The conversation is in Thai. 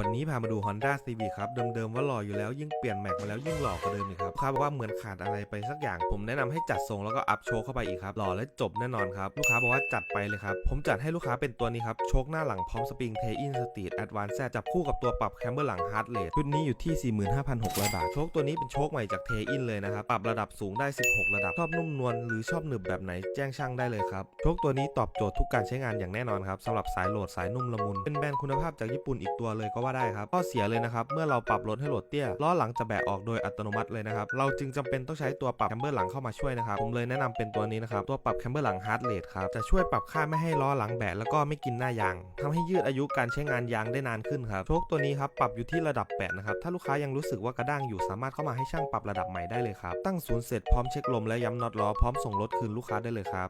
วันนี้พามาดู Honda Civic ครับ เดิมๆว่าหล่ออยู่แล้วยิ่งเปลี่ยนแม็กมาแล้วยิ่งหล่อกว่าเดิมอีกครับคาบอกว่าเหมือนขาดอะไรไปสักอย่าง ผมแนะนำให้จัดทรงแล้วก็อัพโชคเข้าไปอีกครับหล่อและจบแน่นอนครับ ลูกค้าบอกว่าจัดไปเลยครับ ผมจัดให้ลูกค้าเป็นตัวนี้ครับ โชคหน้าหลังพร้อมสปริงเทอินสตรีทแอดวานซ์จับคู่กับตัวปรับแคมเบอร์หลังฮาร์ดเรทชุดนี้อยู่ที่ 45,600 บาท โชคตัวนี้เป็นโชคใหม่จากเทอินเลยนะครับปรับระดับสูงได้ 16 ระดับชอบนุ่มนวลหรือชอบหนึบแบบไหนแจ้งช่างได้เลยครับโชคตัวนี้ตอบโจทย์ทุกการใช้งานอย่างแน่นอนครับสำหรับสายโหลดสายนุ่มละมุนเป็นแบรนด์คุณภาพจากญี่ปุ่นอีกตัวเลยก็ว่าได้ครับข้อเสียเลยนะครับ เมื่อเราปรับรถให้โหลดเตี้ยล้อหลังจะแบะออกโดยอัตโนมัติเลยนะครับ เราจึงจำเป็นต้องใช้ตัวปรับแคมเบอร์หลังเข้ามาช่วยนะครับ ผมเลยแนะนำเป็นตัวนี้นะครับ ตัวปรับแคมเบอร์หลังฮาร์ดเรทครับ จะช่วยปรับค่าไม่ให้ล้อหลังแบะแล้วก็ไม่กินหน้ายางทำให้ยืดอายุการใช้งานยางได้นานขึ้นครับโชคตัวนี้ครับปรับอยู่ที่ระดับ8นะครับ ถ้าลูกค้ายังรู้สึกว่ากระด้างอยู่สามารถเข้ามาให้ช่างปรับระดับใหม่ได้เลยครับ ตั้งศูนย์เสร็จพร้อมเช็คลมและย้ำน็อตล้อพร้อมส่งรถคืนลูกค้าได้เลยครับ